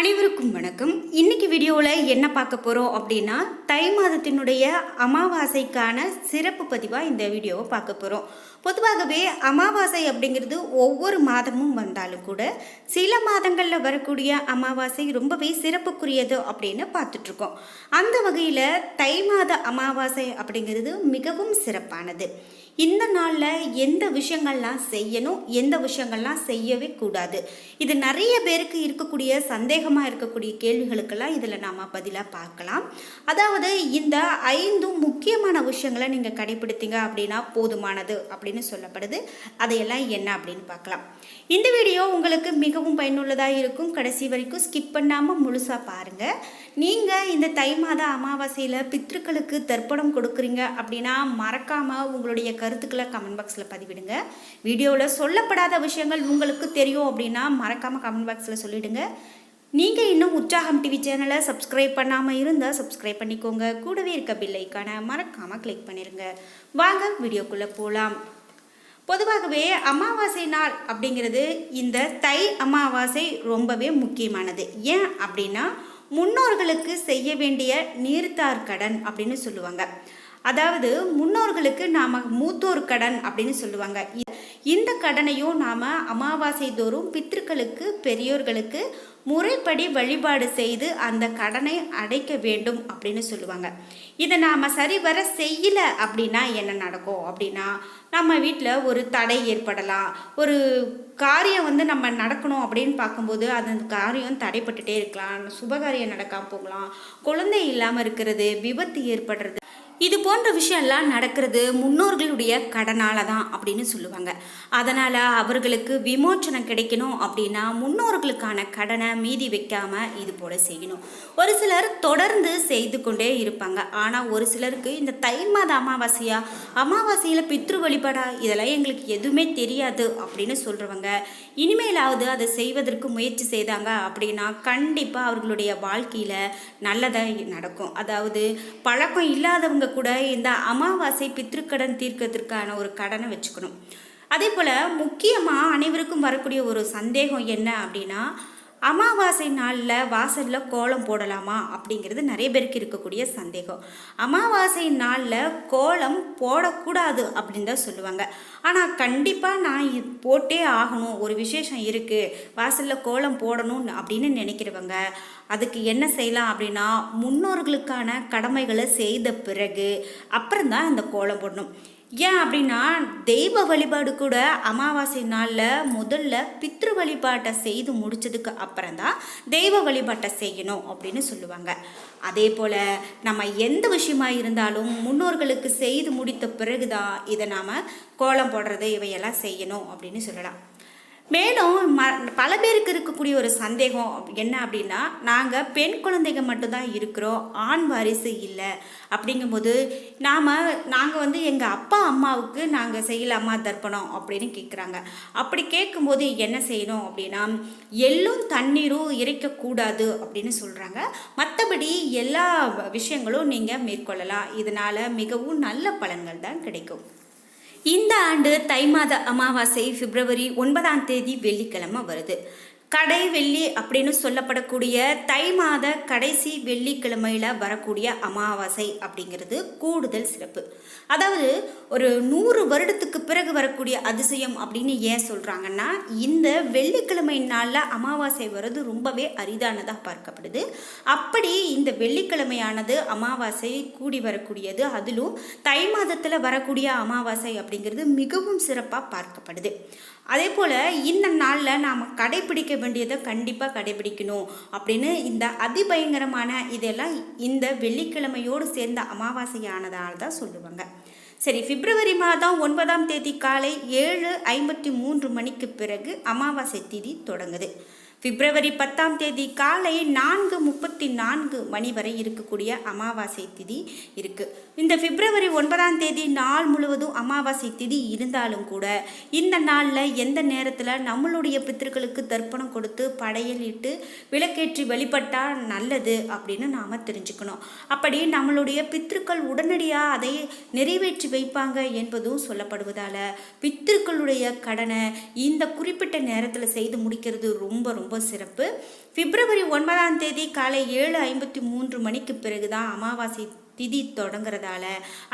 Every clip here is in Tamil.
அனைவருக்கும் வணக்கம். இன்னைக்கு வீடியோவில் என்ன பார்க்க போகிறோம் அப்படின்னா தை மாதத்தினுடைய அமாவாசைக்கான சிறப்பு பதிவாக இந்த வீடியோவை பார்க்க போகிறோம் பொதுவாகவே அமாவாசை அப்படிங்கிறது ஒவ்வொரு மாதமும் வந்தாலும் கூட சில மாதங்களில் வரக்கூடிய அமாவாசை ரொம்பவே சிறப்புக்குரியது அப்படின்னு பார்த்துட்ருக்கோம். அந்த வகையில் தை மாத அமாவாசை அப்படிங்கிறது மிகவும் சிறப்பானது. இந்த நாளில் எந்த விஷயங்கள்லாம் செய்யணும்? எந்த விஷயங்கள்லாம் செய்யவே கூடாது. இது நிறைய பேருக்கு இருக்கக்கூடிய சந்தேகமாக இருக்கக்கூடிய கேள்விகளுக்கெல்லாம் இதில் நாம் பதிலாக பார்க்கலாம். அதாவது இந்த ஐந்தும் முக்கியமான விஷயங்களை நீங்கள் கடைபிடித்தீங்க அப்படின்னா போதுமானது அப்படின்னு சொல்லப்படுது. அதையெல்லாம் என்ன அப்படின்னு பார்க்கலாம். இந்த வீடியோ உங்களுக்கு மிகவும் பயனுள்ளதாக இருக்கும். கடைசி வரைக்கும் ஸ்கிப் பண்ணாமல் முழுசாக பாருங்கள் நீங்கள் இந்த தை மாத அமாவாசையில் பித்ருக்களுக்கு தர்ப்பணம் கொடுக்குறீங்க அப்படின்னா மறக்காமல் உங்களுடைய கருத்துக்களை கமெண்ட் பாக்ஸில் பதிவிடுங்க. வீடியோவில் சொல்லப்படாத விஷயங்கள் உங்களுக்கு தெரியும் அப்படின்னா மறக்காமல் கமெண்ட் பாக்ஸில் சொல்லிவிடுங்க நீங்கள் இன்னும் உற்சாகம் டிவி சேனலை சப்ஸ்கிரைப் பண்ணாமல் இருந்தால் சப்ஸ்கிரைப் பண்ணிக்கோங்க. கூடவே இருக்க பில்லைக்கான மறக்காமல் கிளிக் பண்ணிடுங்க வாங்க வீடியோக்குள்ளே போகலாம் பொதுவாகவே அமாவாசை நாள் அப்படிங்கிறது இந்த தை அமாவாசை ரொம்பவே முக்கியமானது. ஏன் அப்படின்னா முன்னோர்களுக்கு செய்ய வேண்டிய நீர்த்தார் கடன் அப்படின்னு சொல்லுவாங்க. அதாவது முன்னோர்களுக்கு நாம் மூத்தோர் கடன் அப்படின்னு சொல்லுவாங்க. இ- இந்த கடனையும் நாம் அமாவாசை தோறும் பித்ருக்களுக்கு பெரியோர்களுக்கு முறைப்படி வழிபாடு செய்து அந்த கடனை அடைக்க வேண்டும் அப்படின்னு சொல்லுவாங்க. இதை நாம் சரிவர செய்யலை அப்படின்னா என்ன நடக்கும்? அப்படின்னா நம்ம வீட்டில் ஒரு தடை ஏற்படலாம். ஒரு காரியம் வந்து நம்ம நடக்கணும் அப்படின்னு பார்க்கும்போது அது அந்த காரியம் தடைப்பட்டுட்டே இருக்கலாம். சுபகாரியம் நடக்காம போகலாம். குழந்தை இல்லாமல் இருக்கிறது விபத்து ஏற்படுறது இது போன்ற விஷயம்லாம் நடக்கிறது முன்னோர்களுடைய கடனால தான் அப்படின்னு சொல்லுவாங்க. அதனால் அவர்களுக்கு விமோச்சனம் கிடைக்கணும் அப்படின்னா முன்னோர்களுக்கான கடனை மீதி வைக்காமல் இது போல் செய்யணும். ஒரு சிலர் தொடர்ந்து செய்து கொண்டே இருப்பாங்க. ஆனால் ஒரு சிலருக்கு இந்த தை மாத அமாவாசையா அமாவாசையில் பித்ரு வழிபாடா இதெல்லாம் எங்களுக்கு எதுவுமே தெரியாது அப்படின்னு சொல்கிறவங்க இனிமேலாவது அதை செய்வதற்கு முயற்சி செய்தாங்க அப்படின்னா கண்டிப்பாக அவர்களுடைய வாழ்க்கையில் நல்லதாக நடக்கும். அதாவது பழக்கம் இல்லாதவங்க கூட இந்த அமாவாசை பித்ருக்கடன் தீர்க்கத்திற்கான ஒரு கடனை வச்சுக்கணும். அதே போல் முக்கியமாக அனைவருக்கும் வரக்கூடிய ஒரு சந்தேகம் என்ன அப்படின்னா அமாவாசை நாளில் வாசலில் கோலம் போடலாமா அப்படிங்கிறது நிறைய பேருக்கு இருக்கக்கூடிய சந்தேகம். அமாவாசை நாளில் கோலம் போடக்கூடாது அப்படின்னு தான் சொல்லுவாங்க. ஆனால் கண்டிப்பாக நான் போட்டே ஆகணும். ஒரு விசேஷம் இருக்குது வாசலில் கோலம் போடணும் அப்படின்னு நினைக்கிறவங்க அதுக்கு என்ன செய்யலாம் அப்படின்னா முன்னோர்களுக்கான கடமைகளை செய்த பிறகு அப்புறம்தான் அந்த கோலம் போடணும். ஏன் அப்படின்னா தெய்வ வழிபாடு கூட அமாவாசை நாளில் முதல்ல பித்ரு வழிபாட்டை செய்து முடிச்சதுக்கு அப்புறம்தான் தெய்வ வழிபாட்டை செய்யணும் அப்படின்னு சொல்லுவாங்க. அதே போல் நம்ம எந்த விஷயமா இருந்தாலும் முன்னோர்களுக்கு செய்து முடித்த பிறகுதான் இதை நாம் கோலம் போடுறது இவையெல்லாம் செய்யணும் அப்படின்னு சொல்லலாம். மேலும் ம பல பேருக்கு இருக்கக்கூடிய ஒரு சந்தேகம் என்ன அப்படின்னா நாங்கள் பெண் குழந்தைங்க மட்டும்தான் இருக்கிறோம் ஆண் வாரிசு இல்லை. அப்படிங்கும்போது நாம் நாங்கள் வந்து எங்கள் அப்பா அம்மாவுக்கு நாங்கள் செய்யலாமா தர்ப்பணம் அப்படின்னு கேட்குறாங்க அப்படி கேட்கும்போது என்ன செய்யணும் அப்படின்னா எள்ளும் தண்ணீரும் இறைக்கக்கூடாது அப்படின்னு சொல்கிறாங்க மற்றபடி எல்லா விஷயங்களும் நீங்கள் மேற்கொள்ளலாம். இதனால் மிகவும் நல்ல பலன்கள் தான் கிடைக்கும். இந்த ஆண்டு தை மாத அமாவாசை பிப்ரவரி ஒன்பதாம் தேதி வெள்ளிக்கிழமை வருது. கடை வெள்ளி அப்படின்னு சொல்லப்படக்கூடிய தை மாத கடைசி வெள்ளிக்கிழமையில் வரக்கூடிய அமாவாசை அப்படிங்கிறது கூடுதல் சிறப்பு. அதாவது ஒரு நூறு வருடத்துக்கு பிறகு வரக்கூடிய அதிசயம் அப்படின்னு ஏன் சொல்கிறாங்கன்னா இந்த வெள்ளிக்கிழமை நாளில் அமாவாசை வர்றது ரொம்பவே அரிதானதாக பார்க்கப்படுது. அப்படி இந்த வெள்ளிக்கிழமையானது அமாவாசை கூடி வரக்கூடியது அதிலும் தை மாதத்தில் வரக்கூடிய அமாவாசை அப்படிங்கிறது மிகவும் சிறப்பாக பார்க்கப்படுது. அதே போல் இந்த நாளில் நாம் கடைபிடிக்க வேண்டியதை கண்டிப்பாக கடைபிடிக்கணும் அப்படின்னு இந்த அதிபயங்கரமான இதெல்லாம் இந்த வெள்ளிக்கிழமையோடு சேர்ந்த அமாவாசையானதால் தான் சொல்லுவாங்க. சரி பிப்ரவரி மாதம் ஒன்பதாம் தேதி காலை ஏழு ஐம்பத்தி மூன்று மணிக்கு பிறகு அமாவாசை திதி தொடங்குது. பிப்ரவரி பத்தாம் தேதி காலை நான்கு முப்பத்தி நான்கு மணி வரை இருக்கக்கூடிய அமாவாசை திதி இருக்குது இந்த பிப்ரவரி ஒன்பதாம் தேதி நாள் முழுவதும் அமாவாசை திதி இருந்தாலும் கூட இந்த நாளில் எந்த நேரத்தில் நம்மளுடைய பித்திருக்களுக்கு தர்ப்பணம் கொடுத்து படையல் இட்டு விளக்கேற்றி வழிபட்டால் நல்லது அப்படின்னு நாம் தெரிஞ்சுக்கணும். அப்படி நம்மளுடைய பித்திருக்கள் உடனடியாக அதை நிறைவேற்றி வைப்பாங்க என்பதும் சொல்லப்படுவதால் பித்திருக்களுடைய கடனை இந்த குறிப்பிட்ட நேரத்தில் செய்து முடிக்கிறது ரொம்ப ரொம்ப ரொம்ப சிறப்பு பிப்ரவரி ஒன்பதாம் தேதி காலை ஏழு ஐம்பத்தி மூன்று மணிக்கு பிறகு தான் அமாவாசை திதி தொடங்குறதால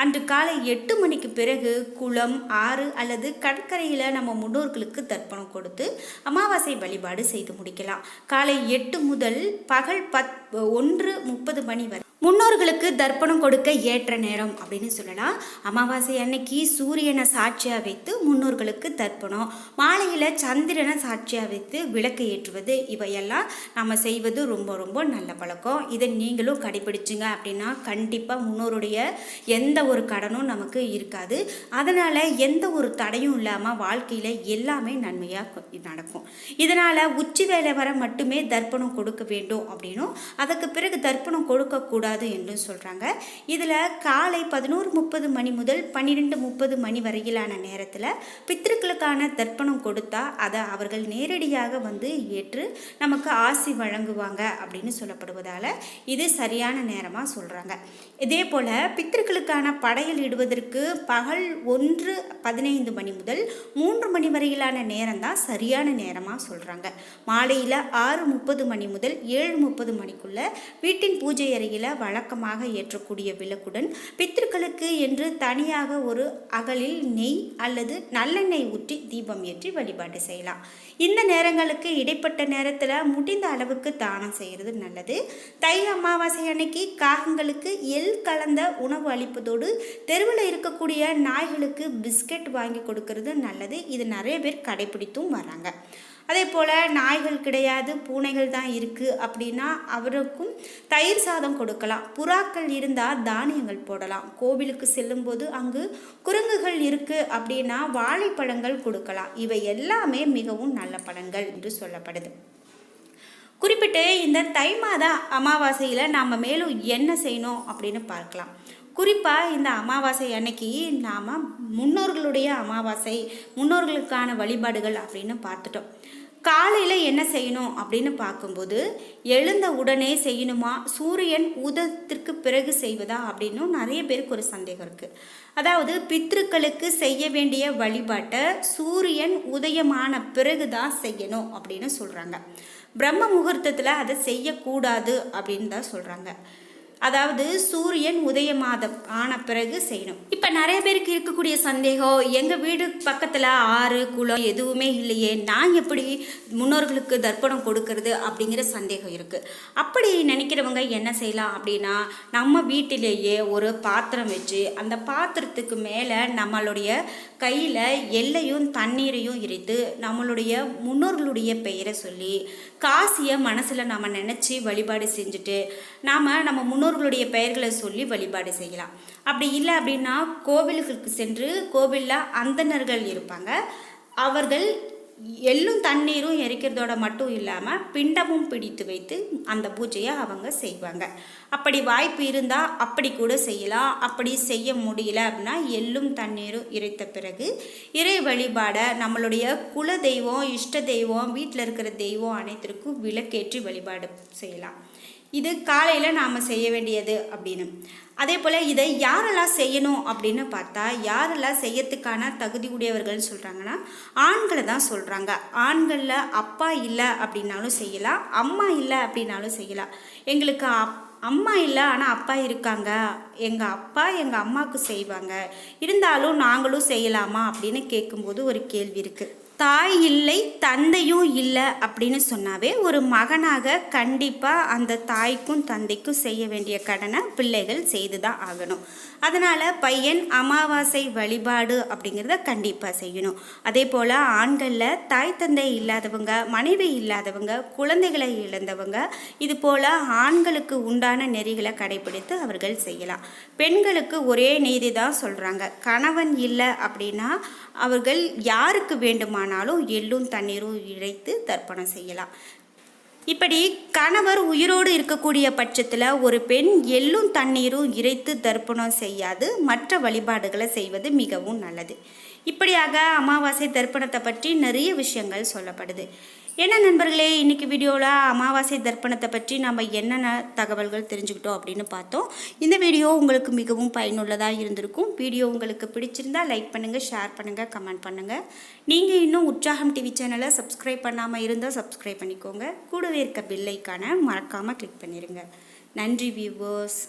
அன்று காலை எட்டு மணிக்கு பிறகு குளம் ஆறு அல்லது கடற்கரையில் நம்ம முன்னோர்களுக்கு தர்ப்பணம் கொடுத்து அமாவாசை வழிபாடு செய்து முடிக்கலாம். காலை எட்டு முதல் பகல் பத் ஒன்று முப்பது மணி வரை. முன்னோர்களுக்கு தர்ப்பணம் கொடுக்க ஏற்ற நேரம் அப்படின்னு சொல்லலாம். அமாவாசை அன்னைக்கு சூரியனை சாட்சியாக வைத்து முன்னோர்களுக்கு தர்ப்பணம். மாலையில் சந்திரனை சாட்சியாக வைத்து விளக்கு ஏற்றுவது இவையெல்லாம் நம்ம செய்வது ரொம்ப ரொம்ப நல்ல பழக்கம். இதை நீங்களும் கடைபிடிச்சிங்க அப்படின்னா கண்டிப்பாக முன்னோருடைய எந்த ஒரு கடனும் நமக்கு இருக்காது. அதனால் எந்த ஒரு தடையும் இல்லாமல் வாழ்க்கையில் எல்லாமே நன்மையாக நடக்கும். இதனால் உச்சி வேலை வர மட்டுமே தர்ப்பணம் கொடுக்க வேண்டும் அப்படின்னும் அதற்கு பிறகு தர்ப்பணம் கொடுக்கக்கூடாது என்றும் சொல்கிறாங்க இதில் காலை பதினோரு முப்பது மணி முதல் பன்னிரெண்டு முப்பது மணி வரையிலான நேரத்தில் பித்திருக்களுக்கான தர்ப்பணம் கொடுத்தா அதை அவர்கள் நேரடியாக வந்து ஏற்று நமக்கு ஆசி வழங்குவாங்க அப்படின்னு சொல்லப்படுவதால் இது சரியான நேரமாக சொல்கிறாங்க இதே போல் பித்திருக்களுக்கான படையல் இடுவதற்கு பகல் ஒன்று பதினைந்து மணி முதல் மூன்று மணி வரையிலான நேரம் தான் சரியான நேரமாக சொல்கிறாங்க மாலையில் ஆறு முப்பது மணி முதல் ஏழு முப்பது மணிக்குள்ள வீட்டின் பூஜை அறையில் வழக்கமாக ஏற்றக்கூடிய விளக்குடன் பித்திருக்களுக்கு என்று தனியாக ஒரு அகலில் நெய் அல்லது நல்லெண்ணெய் ஊற்றி தீபம் ஏற்றி வழிபாடு செய்யலாம். இந்த நேரங்களுக்கு இடைப்பட்ட நேரத்தில் முடிந்த அளவுக்கு தானம் செய்கிறது நல்லது. தை அமாவாசை அன்னைக்கு காகங்களுக்கு எள் கலந்த உணவு அளிப்பதோடு தெருவில் இருக்கக்கூடிய நாய்களுக்கு பிஸ்கட் வாங்கி கொடுக்கறது நல்லது. இது நிறைய பேர் கடைபிடித்தும் வராங்க அதே போல் நாய்கள் கிடையாது பூனைகள் தான் இருக்குது அப்படின்னா அவருக்கும் தயிர் சாதம் கொடுக்கலாம். புறாக்கள் இருந்தால் தானியங்கள் போடலாம். கோவிலுக்கு செல்லும்போது அங்கு குரங்குகள் இருக்குது அப்படின்னா வாழைப்பழங்கள் கொடுக்கலாம். இவை எல்லாமே மிகவும் நல்ல பலன்கள் என்று சொல்லப்படுது. குறிப்பிட்டு இந்த தை மாத அமாவாசையில் நாம் மேலும் என்ன செய்யணும் அப்படின்னு பார்க்கலாம். குறிப்பாக இந்த அமாவாசை அன்னைக்கு நாம் முன்னோர்களுடைய அமாவாசை முன்னோர்களுக்கான வழிபாடுகள் அப்படின்னு பார்த்துட்டோம். காலையில் என்ன செய்யணும் அப்படின்னு பார்க்கும்போது எழுந்த உடனே செய்யணுமா? சூரியன் உதத்திற்கு பிறகு செய்வதா? அப்படின்னும் நிறைய பேருக்கு ஒரு சந்தேகம் இருக்குது அதாவது பித்ருக்களுக்கு செய்ய வேண்டிய வழிபாட்டை சூரியன் உதயமான பிறகு தான் செய்யணும் அப்படின்னு சொல்கிறாங்க பிரம்ம முகூர்த்தத்தில் அதை செய்யக்கூடாது அப்படின்னு தான் சொல்கிறாங்க அதாவது சூரியன் உதயமாதம் ஆன பிறகு செய்யணும். இப்போ நிறைய பேருக்கு இருக்கக்கூடிய சந்தேகம் எங்கள் வீடு பக்கத்தில் ஆறு குளம் எதுவுமே இல்லையே நான் எப்படி முன்னோர்களுக்கு தர்ப்பணம் கொடுக்கறது அப்படிங்கிற சந்தேகம் இருக்குது அப்படி நினைக்கிறவங்க என்ன செய்யலாம் அப்படின்னா நம்ம வீட்டிலேயே ஒரு பாத்திரம் வச்சு அந்த பாத்திரத்துக்கு மேலே நம்மளுடைய கையில் எல்லையும் தண்ணீரையும் இறைத்து நம்மளுடைய முன்னோர்களுடைய பெயரை சொல்லி காசியை மனசில் நம்ம நினச்சி வழிபாடு செஞ்சுட்டு நாம் நம்ம முன்னோர்களுடைய பெயர்களை சொல்லி வழிபாடு செய்யலாம். அப்படி இல்லை அப்படின்னா கோவில்களுக்கு சென்று கோவிலில் அந்தணர்கள் இருப்பாங்க. அவர்கள் எள்ளும் தண்ணீரும் எரிக்கிறதோட மட்டும் இல்லாமல் பிண்டமும் பிடித்து வைத்து அந்த பூஜையை அவங்க செய்வாங்க. அப்படி வாய்ப்பு இருந்தால் அப்படி கூட செய்யலாம். அப்படி செய்ய முடியல அப்படின்னா எள்ளும் தண்ணீரும் இறைத்த பிறகு இறை வழிபாடை நம்மளுடைய குல தெய்வம் இஷ்ட தெய்வம் வீட்டில் இருக்கிற தெய்வம் அனைத்திற்கும் விளக்கேற்றி வழிபாடு செய்யலாம். இது காலையில் நாம் செய்ய வேண்டியது அப்படின்னு. அதே போல் இதை யாரெல்லாம் செய்யணும் அப்படின்னு பார்த்தா யாரெல்லாம் செய்யறதுக்கான தகுதி உடையவர்கள்னு சொல்கிறாங்கன்னா ஆண்களை தான் சொல்கிறாங்க ஆண்களில் அப்பா இல்லை அப்படின்னாலும் செய்யலாம் அம்மா இல்லை அப்படின்னாலும் செய்யலாம். எங்களுக்கு அப் அம்மா இல்லை ஆனால் அப்பா இருக்காங்க. எங்கள் அப்பா எங்கள் அம்மாவுக்கு செய்வாங்க. இருந்தாலும் நாங்களும் செய்யலாமா அப்படின்னு கேட்கும்போது ஒரு கேள்வி இருக்குது தாய் இல்லை தந்தையும் இல்லை அப்படின்னு சொன்னாவே ஒரு மகனாக கண்டிப்பாக அந்த தாய்க்கும் தந்தைக்கும் செய்ய வேண்டிய கடனை பிள்ளைகள் செய்து தான் ஆகணும். அதனால் பையன் அமாவாசை வழிபாடு அப்படிங்கிறத கண்டிப்பாக செய்யணும். அதே போல் ஆண்களில் தாய் தந்தை இல்லாதவங்க மனைவி இல்லாதவங்க குழந்தைகளை இழந்தவங்க இது போல் ஆண்களுக்கு உண்டான நெறிகளை கடைபிடித்து அவர்கள் செய்யலாம். பெண்களுக்கு ஒரே நீதி தான் சொல்கிறாங்க கணவன் இல்லை அப்படின்னா அவர்கள் யாருக்கு வேண்டுமானாலும் எள்ளும் தண்ணீரும் இழைத்து தர்ப்பணம் செய்யலாம். இப்படி கணவர் உயிரோடு இருக்கக்கூடிய பட்சத்தில் ஒரு பெண் எள்ளும் தண்ணீரும் இறைத்து தர்ப்பணம் செய்யாது. மற்ற வழிபாடுகளை செய்வது மிகவும் நல்லது. இப்படியாக அமாவாசை தர்ப்பணத்தை பற்றி நிறைய விஷயங்கள் சொல்லப்படுது. என்ன நண்பர்களே இன்றைக்கி வீடியோவில் அமாவாசை தர்ப்பணத்தை பற்றி நம்ம என்னென்ன தகவல்கள் தெரிஞ்சுக்கிட்டோம் அப்படின்னு பார்த்தோம். இந்த வீடியோ உங்களுக்கு மிகவும் பயனுள்ளதாக இருந்திருக்கும். வீடியோ உங்களுக்கு பிடிச்சிருந்தா லைக் பண்ணுங்கள் ஷேர் பண்ணுங்கள் கமெண்ட் பண்ணுங்கள் நீங்கள் இன்னும் உற்சாகம் டிவி சேனலை சப்ஸ்கிரைப் பண்ணாமல் இருந்தால் சப்ஸ்கிரைப் பண்ணிக்கோங்க. கூடவே இருக்க பில்லைக்கான மறக்காமல் கிளிக் பண்ணிடுங்க நன்றி வியூவர்ஸ்